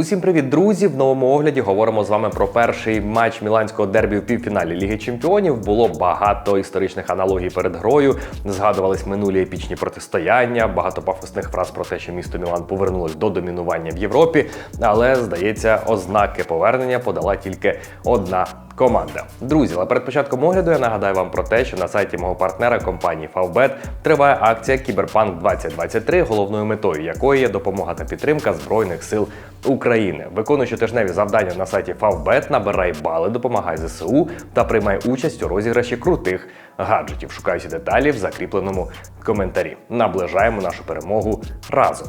Усім привіт, друзі! В новому огляді говоримо з вами про перший матч міланського дербі в півфіналі Ліги Чемпіонів. Було багато історичних аналогій перед грою. Згадувались минулі епічні протистояння, багато пафосних фраз про те, що місто Мілан повернулось до домінування в Європі. Але здається, ознаки повернення подала тільки одна. Команда. Друзі, але перед початком огляду я нагадаю вам про те, що на сайті мого партнера компанії Favbet триває акція Кіберпанк 2023, головною метою якої є допомога та підтримка Збройних сил України. Виконуй щотижневі завдання на сайті Favbet, набирай бали, допомагай ЗСУ та приймай участь у розіграші крутих гаджетів. Шукай всі деталі в закріпленому коментарі. Наближаємо нашу перемогу разом.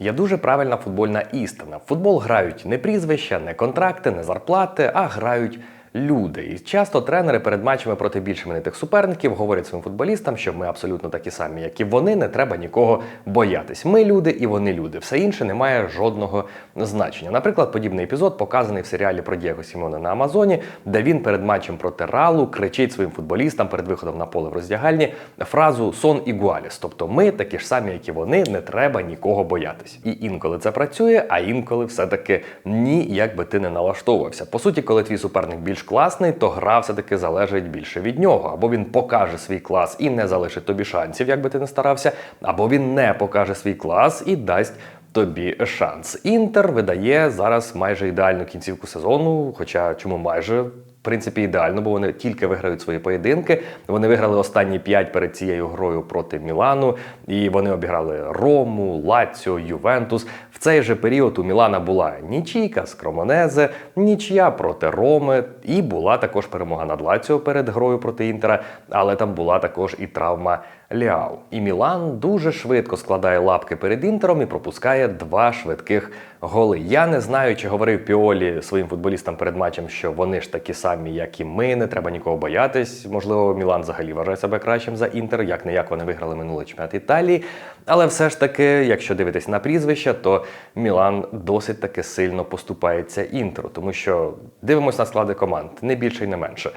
Є дуже правильна футбольна істина. В футбол грають не прізвища, не контракти, не зарплати, а грають люди. І часто тренери перед матчами проти більш іменитих суперників говорять своїм футболістам, що ми абсолютно такі самі, як і вони, не треба нікого боятись. Ми люди і вони люди. Все інше не має жодного значення. Наприклад, подібний епізод показаний в серіалі про Дієго Сімона на Амазоні, де він перед матчем проти Ралу кричить своїм футболістам перед виходом на поле в роздягальні фразу сон ігуаліс, тобто ми такі ж самі, як і вони, не треба нікого боятись. І інколи це працює, а інколи все-таки ні, як би ти не налаштовувався. По суті, коли твій суперник більш класний, то гра все-таки залежить більше від нього. Або він покаже свій клас і не залишить тобі шансів, як би ти не старався, або він не покаже свій клас і дасть. Тобі шанс. Інтер видає зараз майже ідеальну кінцівку сезону. Хоча чому майже принципі ідеально, бо вони тільки виграють свої поєдинки. Вони виграли останні п'ять перед цією грою проти Мілану, і вони обіграли Рому, Лаціо, Ювентус. В цей же період у Мілана була нічійка з Кромонезе, нічия проти Роми, і була також перемога над Лаціо перед грою проти Інтера, але там була також і травма Ляу. І Мілан дуже швидко складає лапки перед інтером і пропускає два швидких голи. Я не знаю, чи говорив Піолі своїм футболістам перед матчем, що вони ж такі самі, як і ми, не треба нікого боятись. Можливо, Мілан взагалі вважає себе кращим за інтер, як не як вони виграли минулий чемпіонат Італії. Але все ж таки, якщо дивитись на прізвища, то Мілан досить таки сильно поступається інтеру, тому що дивимося на склади команд, не більше і не менше.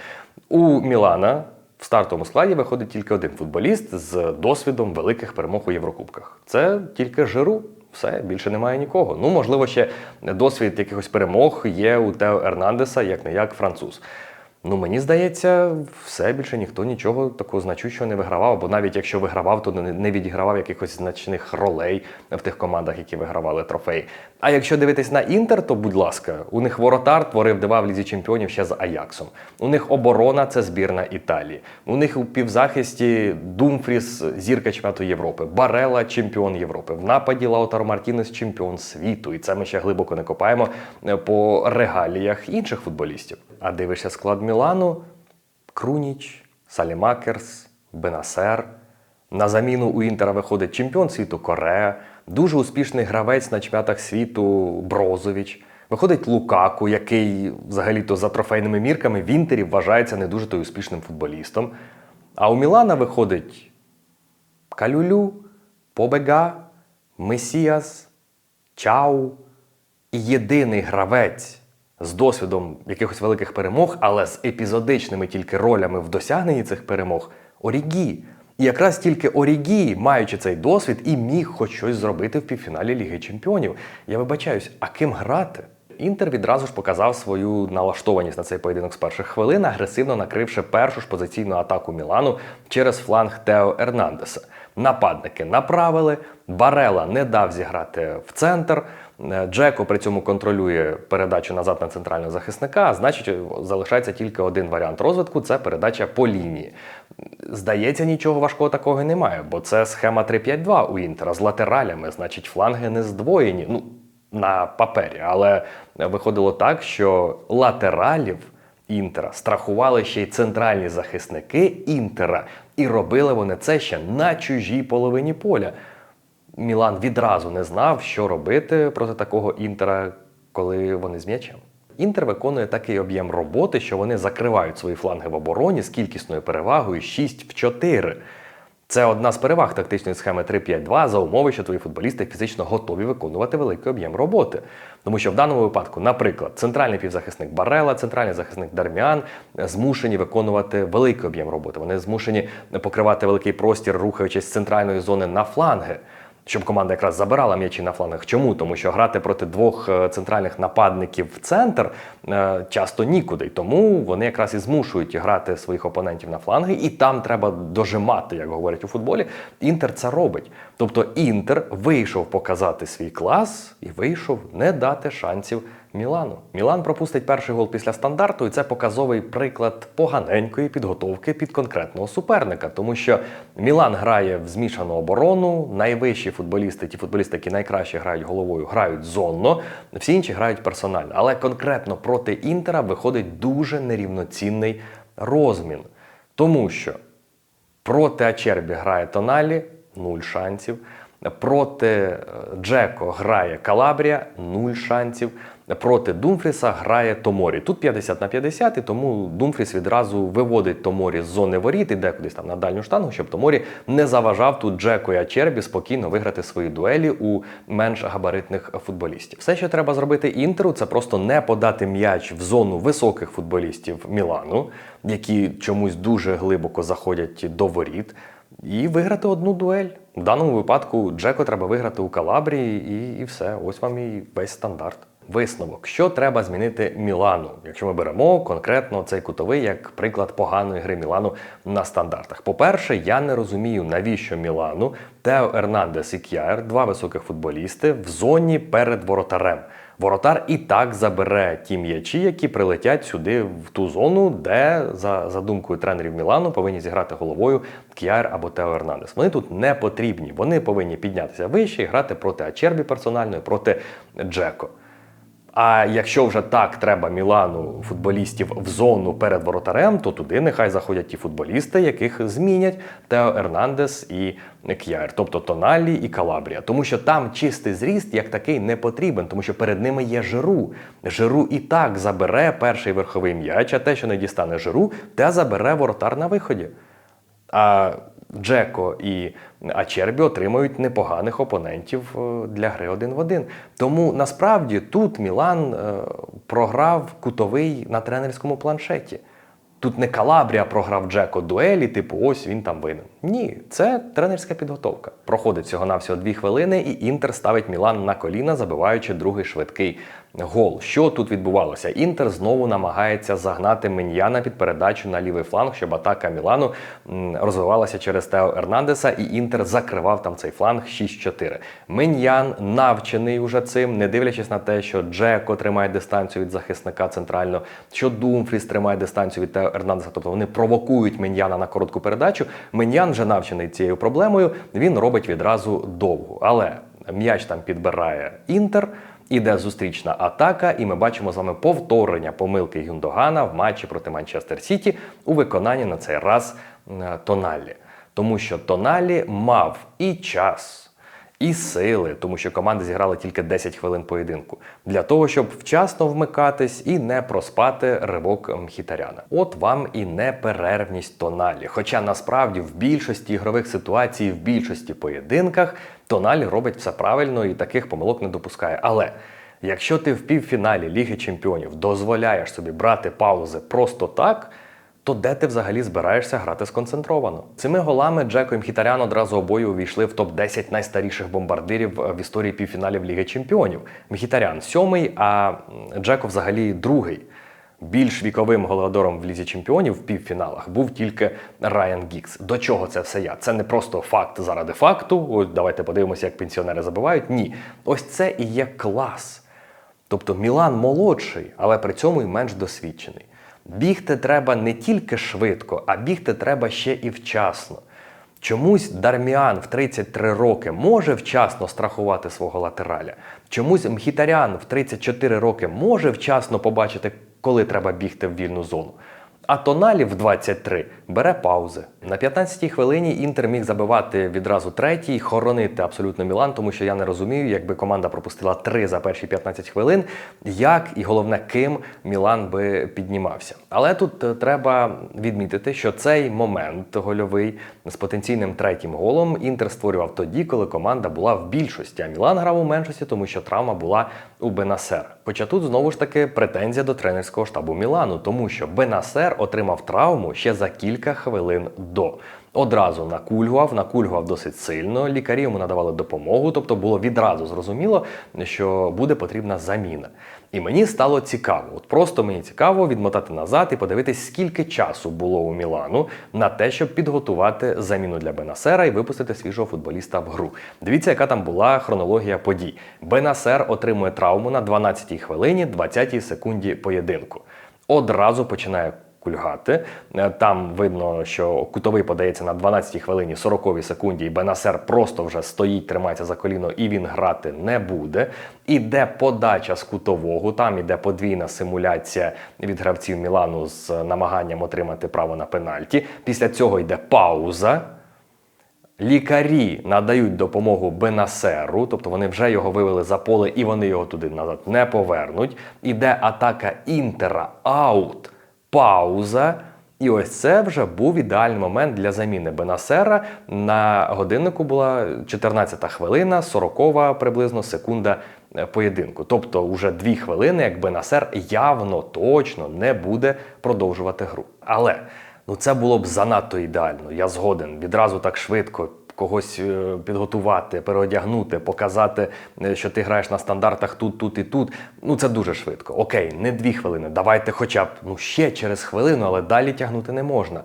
У Мілана. В стартовому складі виходить тільки один футболіст з досвідом великих перемог у Єврокубках. Це тільки Жиру. Все, більше немає нікого. Ну, можливо, ще досвід якихось перемог є у Тео Ернандеса, як не як француз. Ну, мені здається, все більше ніхто нічого такого значущого не вигравав, бо навіть якщо вигравав, то не відігравав якихось значних ролей в тих командах, які вигравали трофей. А якщо дивитись на Інтер, то будь ласка, у них воротар творив дива в лізі чемпіонів ще з Аяксом. У них оборона це збірна Італії. У них у півзахисті Думфріс, зірка чемпіонату Європи, Барела, чемпіон Європи. В нападі Лаутаро Мартінес, чемпіон світу. І це ми ще глибоко не копаємо е, по регаліях інших футболістів. А дивишся склад Мілану: Круніч, Салімакерс, Бенасер. На заміну у Інтера виходить чемпіон світу Корея, дуже успішний гравець на чемпіонатах світу Брозович. Виходить Лукаку, який взагалі-то за трофейними мірками в Інтері вважається не дуже то успішним футболістом. А у Мілана виходить Калюлю, Побега, Месіас, Чау і єдиний гравець з досвідом якихось великих перемог, але з епізодичними тільки ролями в досягненні цих перемог Орігі. І якраз тільки Орігі, маючи цей досвід, і міг хоч щось зробити в півфіналі Ліги Чемпіонів. Я вибачаюсь, а ким грати? Інтер відразу ж показав свою налаштованість на цей поєдинок з перших хвилин, агресивно накривши першу ж позиційну атаку Мілану через фланг Тео Ернандеса. Нападники направили, Барела не дав зіграти в центр. Е, Джеко при цьому контролює передачу назад на центрального захисника, а значить, залишається тільки один варіант розвитку це передача по лінії. Здається, нічого важкого такого немає, бо це схема 3-5-2 у Інтера з латералями, значить, фланги не здвоєні. Ну, на папері, але виходило так, що латералів Інтера, страхували ще й центральні захисники Інтера, і робили вони це ще на чужій половині поля. Мілан відразу не знав, що робити проти такого інтера, коли вони з м'ячем. Інтер виконує такий об'єм роботи, що вони закривають свої фланги в обороні з кількісною перевагою 6 в 4. Це одна з переваг тактичної схеми 3-5-2 за умови, що твої футболісти фізично готові виконувати великий об'єм роботи. Тому що в даному випадку, наприклад, центральний півзахисник Барела, центральний захисник Дарміан змушені виконувати великий об'єм роботи. Вони змушені покривати великий простір, рухаючись з центральної зони на фланги. Щоб команда якраз забирала м'ячі на флангах. Чому? Тому що грати проти двох е, центральних нападників в центр е, часто нікуди. Тому вони якраз і змушують грати своїх опонентів на фланги, і там треба дожимати, як говорять у футболі. Інтер це робить. Тобто Інтер вийшов показати свій клас і вийшов не дати шансів Мілану. Мілан пропустить перший гол після стандарту, і це показовий приклад поганенької підготовки під конкретного суперника, тому що Мілан грає в змішану оборону. Найвищі футболісти, ті футболісти, які найкраще грають головою, грають зонно, всі інші грають персонально. Але конкретно проти Інтера виходить дуже нерівноцінний розмін, тому що Проти Ачербі грає Тоналі нуль шансів. Проти е, Джеко грає Калабрія нуль шансів. Проти Думфріса грає Томорі. Тут 50 на 50, і тому Думфріс відразу виводить Томорі з зони воріт, іде кудись там на дальню штангу, щоб Томорі не заважав тут Джеко і Ачербі спокійно виграти свої дуелі у менш габаритних футболістів. Все, що треба зробити інтеру, це просто не подати м'яч в зону високих футболістів Мілану, які чомусь дуже глибоко заходять до воріт, і виграти одну дуель. В даному випадку Джеко треба виграти у Калабрії, і, і все. Ось вам і весь стандарт. Висновок, що треба змінити Мілану, якщо ми беремо конкретно цей кутовий як приклад поганої гри Мілану на стандартах. По-перше, я не розумію, навіщо Мілану Тео Ернандес і К'яр, два високих футболісти, в зоні перед воротарем. Воротар і так забере ті м'ячі, які прилетять сюди в ту зону, де, за, за думкою тренерів Мілану, повинні зіграти головою К'яр або Тео Ернандес. Вони тут не потрібні. Вони повинні піднятися вище і грати проти Ачербі персонально і проти Джеко. А якщо вже так треба Мілану футболістів в зону перед воротарем, то туди нехай заходять ті футболісти, яких змінять Тео Ернандес і К'яр, тобто Тоналі і Калабрія. Тому що там чистий зріст як такий не потрібен, тому що перед ними є Жиру. Жиру і так забере перший верховий м'яч, а те, що не дістане Жиру, те забере воротар на виході. А Джеко і Ачербі отримують непоганих опонентів е, для гри один в один. Тому насправді тут Мілан е, програв кутовий на тренерському планшеті. Тут не Калабрія програв Джеко дуелі, типу, ось він там винен. Ні, це тренерська підготовка. Проходить всього навсього дві хвилини, і Інтер ставить Мілан на коліна, забиваючи другий швидкий гол. Що тут відбувалося? Інтер знову намагається загнати Меньяна під передачу на лівий фланг, щоб атака Мілану розвивалася через Тео Ернандеса, і Інтер закривав там цей фланг 6-4. Меньян навчений уже цим, не дивлячись на те, що Джеко тримає дистанцію від захисника центрально, що Думфріс тримає дистанцію від Тео Ернандеса, тобто вони провокують Меньяна на коротку передачу. Меньян вже навчений цією проблемою, він робить відразу довгу. Але м'яч там підбирає Інтер. Іде зустрічна атака, і ми бачимо з вами повторення помилки Гюндогана в матчі проти Манчестер Сіті у виконанні на цей раз е, Тоналі. Тому що Тоналі мав і час, і сили, тому що команди зіграли тільки 10 хвилин поєдинку, для того, щоб вчасно вмикатись і не проспати ривок Мхітаряна. От вам і неперервність Тоналі. Хоча насправді в більшості ігрових ситуацій, в більшості поєдинках Тоналі робить все правильно і таких помилок не допускає. Але якщо ти в півфіналі Ліги Чемпіонів дозволяєш собі брати паузи просто так. То де ти взагалі збираєшся грати сконцентровано? Цими голами Джеко і Мхітарян одразу обоє увійшли в топ-10 найстаріших бомбардирів в історії півфіналів Ліги Чемпіонів. Мхітарян сьомий, а Джеко взагалі другий. Більш віковим голодором в лізі чемпіонів в півфіналах був тільки Райан Гікс. До чого це все я? Це не просто факт заради факту. Ось давайте подивимося, як пенсіонери забивають. Ні, ось це і є клас. Тобто Мілан молодший, але при цьому й менш досвідчений. Бігти треба не тільки швидко, а бігти треба ще і вчасно. Чомусь Дарміан в 33 роки може вчасно страхувати свого латераля. Чомусь Мхітарян в 34 роки може вчасно побачити коли треба бігти в вільну зону. А Тоналі в 23 бере паузи. На 15-й хвилині Інтер міг забивати відразу третій, хоронити абсолютно Мілан, тому що я не розумію, якби команда пропустила три за перші 15 хвилин, як і головне, ким Мілан би піднімався. Але тут е, треба відмітити, що цей момент гольовий з потенційним третім голом Інтер створював тоді, коли команда була в більшості, а Мілан грав у меншості, тому що травма була у Бенасер. Хоча тут знову ж таки претензія до тренерського штабу Мілану, тому що Бенасер отримав травму ще за кілька хвилин до. Одразу накульгував, накульгував досить сильно. Лікарі йому надавали допомогу, тобто було відразу зрозуміло, що буде потрібна заміна. І мені стало цікаво, от просто мені цікаво відмотати назад і подивитись, скільки часу було у Мілану на те, щоб підготувати заміну для Бенасера і випустити свіжого футболіста в гру. Дивіться, яка там була хронологія подій. Бенасер отримує травму на 12-й хвилині, 20-й секунді поєдинку. Одразу починає кульгати. Е, Там видно, що кутовий подається на 12-й хвилині 40-й секунді, і Бенасер просто вже стоїть, тримається за коліно, і він грати не буде. Іде подача з кутового, там іде подвійна симуляція від гравців Мілану з намаганням отримати право на пенальті. Після цього йде пауза. Лікарі надають допомогу Бенасеру, тобто вони вже його вивели за поле і вони його туди назад не повернуть. Іде атака Інтера, аут, пауза. І ось це вже був ідеальний момент для заміни Бенасера. На годиннику була 14 хвилина, 40 приблизно секунда е, поєдинку. Тобто, вже дві хвилини, як Бенасер явно точно не буде продовжувати гру. Але ну це було б занадто ідеально. Я згоден відразу так швидко. Когось е, підготувати, переодягнути, показати, е, що ти граєш на стандартах тут, тут і тут. Ну це дуже швидко. Окей, не дві хвилини. Давайте хоча б ну ще через хвилину, але далі тягнути не можна.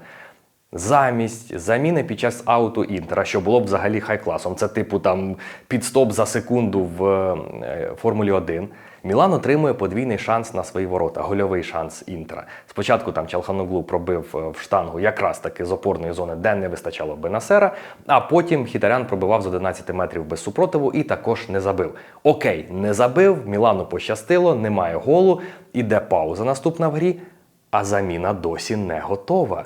Замість заміни під час ауту Інтера, що було б взагалі хай-класом. Це типу там підстоп за секунду в е, Формулі 1. Мілан отримує подвійний шанс на свої ворота, гольовий шанс Інтера. Спочатку там Чалханоглу пробив е, в штангу якраз таки з опорної зони, де не вистачало Бенасера, а потім Хітарян пробивав з 11 метрів без супротиву і також не забив. Окей, не забив, Мілану пощастило, немає голу, іде пауза наступна в грі, а заміна досі не готова.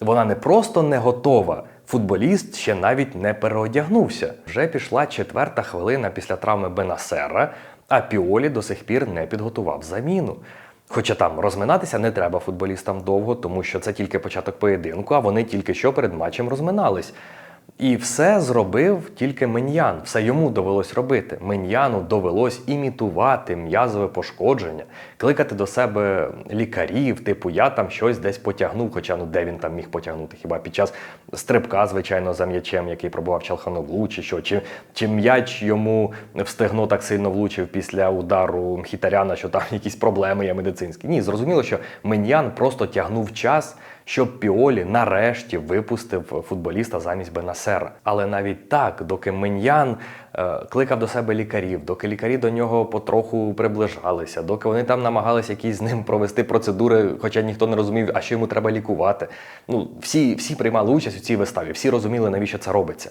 Вона не просто не готова. Футболіст ще навіть не переодягнувся. Вже пішла четверта хвилина після травми Бенасера, а Піолі до сих пір не підготував заміну. Хоча там розминатися не треба футболістам довго, тому що це тільки початок поєдинку, а вони тільки що перед матчем розминались. І все зробив тільки Меньян. Все йому довелось робити. Меньяну довелось імітувати м'язове пошкодження, кликати до себе лікарів, типу я там щось десь потягнув, хоча ну де він там міг потягнути? Хіба під час стрибка, звичайно, за м'ячем, який пробував Чалханоглу, чи що, чи, чи м'яч йому в стегно так сильно влучив після удару Мхітаряна, що там якісь проблеми є медицинські. Ні, зрозуміло, що Меньян просто тягнув час щоб Піолі нарешті випустив футболіста замість Бенасера. Але навіть так, доки Меньян е, кликав до себе лікарів, доки лікарі до нього потроху приближалися, доки вони там намагалися якісь з ним провести процедури, хоча ніхто не розумів, а що йому треба лікувати. Ну, всі, всі приймали участь у цій виставі, всі розуміли, навіщо це робиться.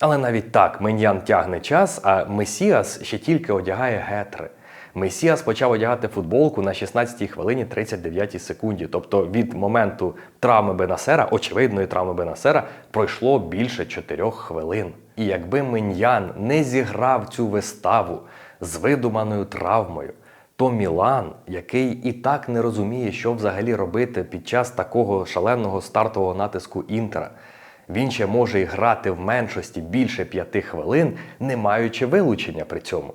Але навіть так Меньян тягне час, а Месіас ще тільки одягає гетри. Месіас почав одягати футболку на 16-й хвилині 39 секунді. Тобто від моменту травми Бенасера, очевидної травми Бенасера, пройшло більше 4 хвилин. І якби Меньян не зіграв цю виставу з видуманою травмою, то Мілан, який і так не розуміє, що взагалі робити під час такого шаленого стартового натиску Інтера, він ще може і грати в меншості більше п'яти хвилин, не маючи вилучення при цьому.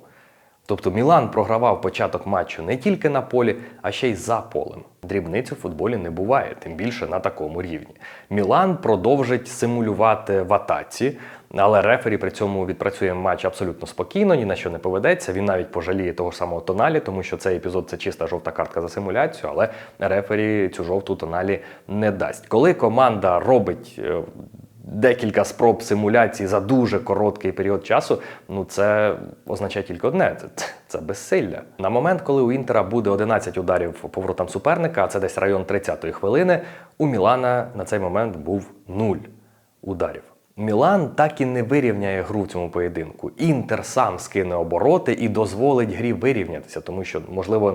Тобто Мілан програвав початок матчу не тільки на полі, а ще й за полем. Дрібниць у футболі не буває, тим більше на такому рівні. Мілан продовжить симулювати в атаці, але рефері при цьому відпрацює матч абсолютно спокійно, ні на що не поведеться. Він навіть пожаліє того ж самого тоналі, тому що цей епізод це чиста жовта картка за симуляцію, але рефері цю жовту тоналі не дасть. Коли команда робить. Декілька спроб симуляції за дуже короткий період часу. Ну це означає тільки одне: це, це, безсилля. На момент, коли у Інтера буде 11 ударів по поворотам суперника, а це десь район 30-ї хвилини. У Мілана на цей момент був нуль ударів. Мілан так і не вирівняє гру в цьому поєдинку. Інтер сам скине обороти і дозволить грі вирівнятися, тому що, можливо,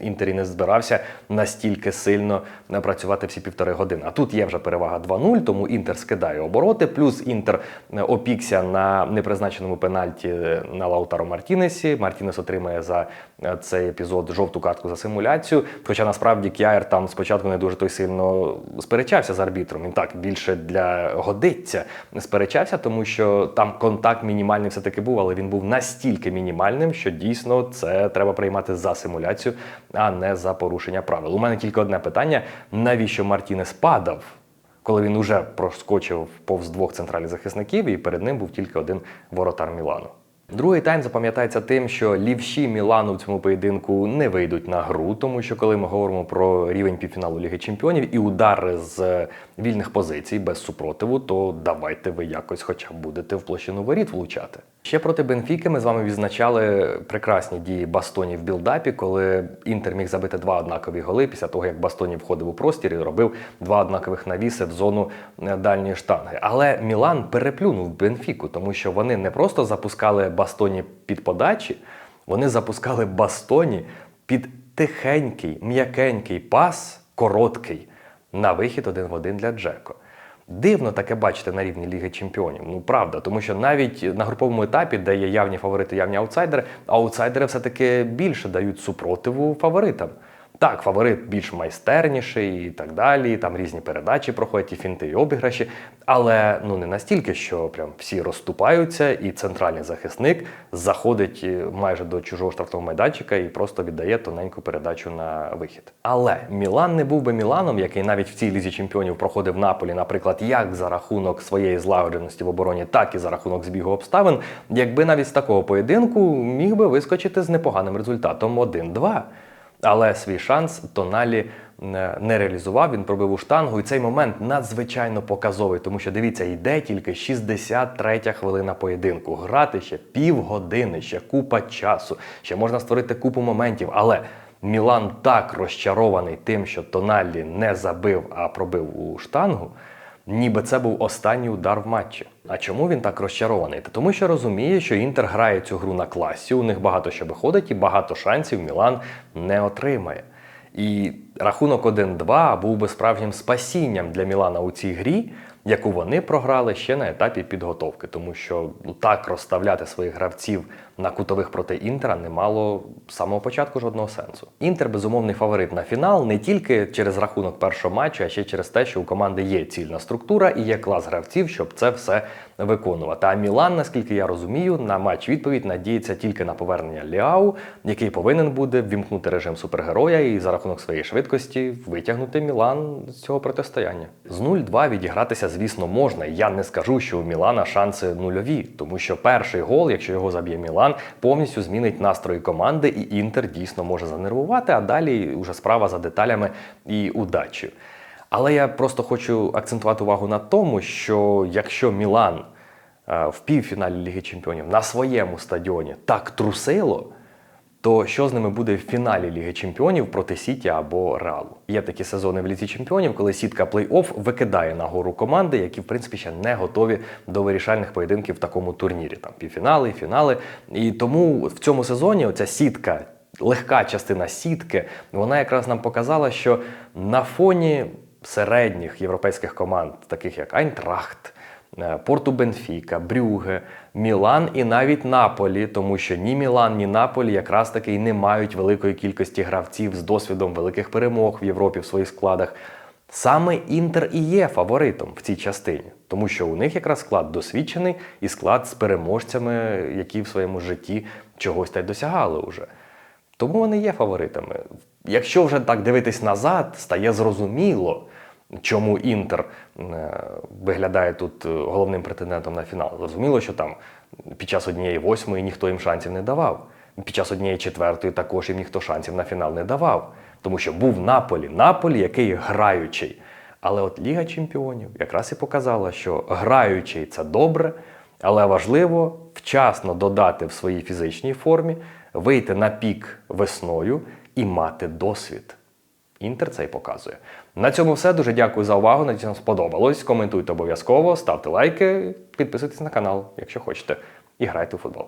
Інтер і не збирався настільки сильно працювати всі півтори години. А тут є вже перевага 2-0, тому Інтер скидає обороти. Плюс Інтер е, опікся на непризначеному пенальті е, на Лаутаро Мартінесі. Мартінес отримає за е, цей епізод жовту картку за симуляцію. Хоча насправді Кяєр там спочатку не дуже той сильно сперечався з арбітром. Він так більше для годиться сперечався, тому що там контакт мінімальний все-таки був, але він був настільки мінімальним, що дійсно це треба приймати за симуляцію, а не за порушення правил. У мене тільки одне питання: навіщо Мартінес падав? Коли він уже проскочив повз двох центральних захисників, і перед ним був тільки один воротар Мілану. Другий тайм запам'ятається тим, що лівші Мілану в цьому поєдинку не вийдуть на гру, тому що коли ми говоримо про рівень півфіналу Ліги Чемпіонів і удари з вільних позицій без супротиву, то давайте ви якось хоча б будете в площину воріт влучати. Ще проти Бенфіки ми з вами відзначали прекрасні дії Бастоні в білдапі, коли Інтер міг забити два однакові голи після того, як Бастоні входив у простір і робив два однакових навіси в зону е, дальньої штанги. Але Мілан переплюнув Бенфіку, тому що вони не просто запускали Бастоні під подачі, вони запускали Бастоні під тихенький, м'якенький пас, короткий, на вихід один в один для Джеко. Дивно таке бачити на рівні Ліги Чемпіонів. Ну правда, тому що навіть на груповому етапі, де є явні фаворити, явні аутсайдери, аутсайдери все-таки більше дають супротиву фаворитам. Так, фаворит більш майстерніший і так далі. Там різні передачі проходять, і фінти, і обіграші. Але ну не настільки, що прям всі розступаються, і центральний захисник заходить е, майже до чужого штрафного майданчика і просто віддає тоненьку передачу на вихід. Але Мілан не був би Міланом, який навіть в цій лізі чемпіонів проходив Наполі, наприклад, як за рахунок своєї злагодженості в обороні, так і за рахунок збігу обставин, якби навіть з такого поєдинку міг би вискочити з непоганим результатом 1-2. Але свій шанс Тоналі не не реалізував. Він пробив у штангу, і цей момент надзвичайно показовий, тому що дивіться, йде тільки 63 хвилина поєдинку. Грати ще півгодини, ще купа часу, ще можна створити купу моментів. Але Мілан так розчарований тим, що Тоналі не забив, а пробив у штангу. Ніби це був останній удар в матчі. А чому він так розчарований? Та тому що розуміє, що Інтер грає цю гру на класі, у них багато що виходить, і багато шансів Мілан не отримає. І рахунок 1-2 був би справжнім спасінням для Мілана у цій грі, яку вони програли ще на етапі підготовки, тому що ну, так розставляти своїх гравців на кутових проти Інтера не мало з самого початку жодного сенсу. Інтер безумовний фаворит на фінал не тільки через рахунок першого матчу, а ще через те, що у команди є цільна структура і є клас гравців, щоб це все виконувати. А Мілан, наскільки я розумію, на матч відповідь надіється тільки на повернення Ліау, який повинен буде ввімкнути режим супергероя і за рахунок своєї швидкості витягнути Мілан з цього протистояння. З 0-2 відігратися, звісно, можна. Я не скажу, що у Мілана шанси нульові, тому що перший гол, якщо його заб'є Мілан, повністю змінить настрої команди, і Інтер дійсно може занервувати, а далі вже справа за деталями і удачею. Але я просто хочу акцентувати увагу на тому, що якщо Мілан е, в півфіналі Ліги Чемпіонів на своєму стадіоні так трусило, то що з ними буде в фіналі Ліги Чемпіонів проти Сіті або Реалу? Є такі сезони в Лізі Чемпіонів, коли сітка плей-офф викидає нагору команди, які в принципі ще не готові до вирішальних поєдинків в такому турнірі. Там півфінали, фінали. І тому в цьому сезоні оця сітка. Легка частина сітки, вона якраз нам показала, що на фоні середніх європейських команд, таких як Айнтрахт, е, Порту Бенфіка, Брюге, Мілан і навіть Наполі, тому що ні Мілан, ні Наполі якраз таки і не мають великої кількості гравців з досвідом великих перемог в Європі в своїх складах. Саме Інтер і є фаворитом в цій частині, тому що у них якраз склад досвідчений і склад з переможцями, які в своєму житті чогось та й досягали уже. Тому вони є фаворитами. Якщо вже так дивитись назад, стає зрозуміло, чому Інтер е, виглядає тут е, головним претендентом на фінал. Зрозуміло, що там під час однієї восьмої ніхто їм шансів не давав. Під час однієї четвертої також їм ніхто шансів на фінал не давав. Тому що був Наполі, Наполі, який граючий. Але от Ліга Чемпіонів якраз і показала, що граючий це добре, але важливо вчасно додати в своїй фізичній формі, вийти на пік весною і мати досвід. Інтер це й показує. На цьому все. Дуже дякую за увагу. Надіюсь, вам сподобалось. Коментуйте обов'язково, ставте лайки, підписуйтесь на канал, якщо хочете, і грайте у футбол.